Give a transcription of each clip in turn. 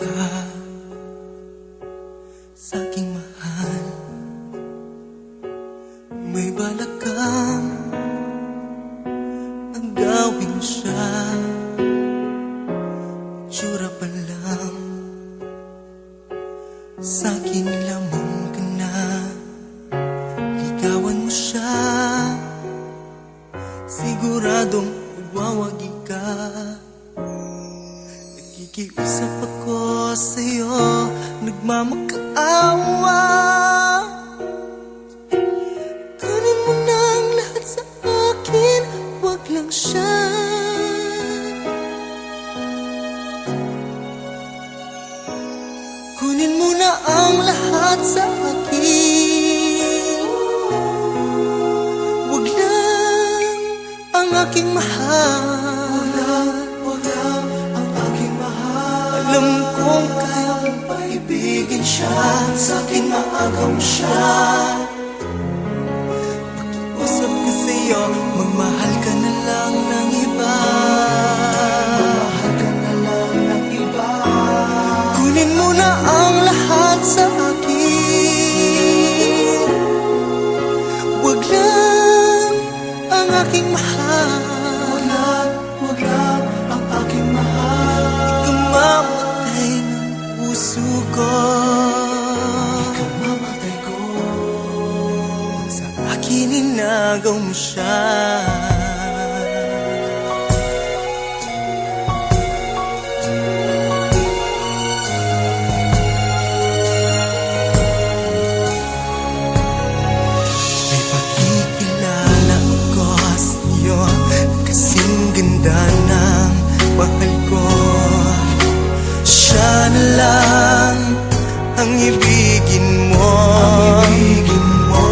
ka mahal. May balak kang agawin siya. Tsura pa lang sa akin lamang ka na. Ligawan mo siya. Siguradong magwawagi ka. Nakikiusap ako sa'yo Nagmamakaawa Kunin mo na ang lahat sa akin Huwag lang siya. Kunin mo na ang lahat sa akin. Huwag lang ang aking mahal. Huwag lang ang aking mahal. Alam kong kaya mong paibigin siya. Sa akin maagaw siya. Pakiusap ko sa'yo Magmahal puso ko Ikaw mamatay ko. Sa akin inagaw mo siya. Ganda ng mahal ko. Siya na lang ang ibigin mo. Ang ibigin mo.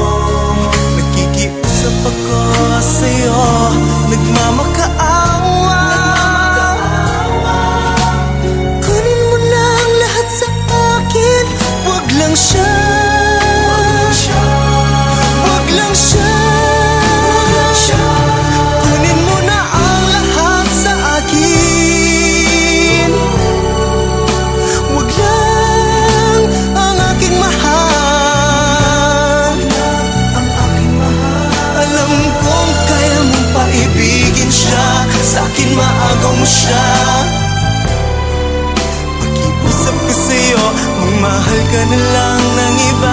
Nakikiusap ako sa'yo mo siya. Pakiusap ko sa'yo Magmahal ka na lang ng iba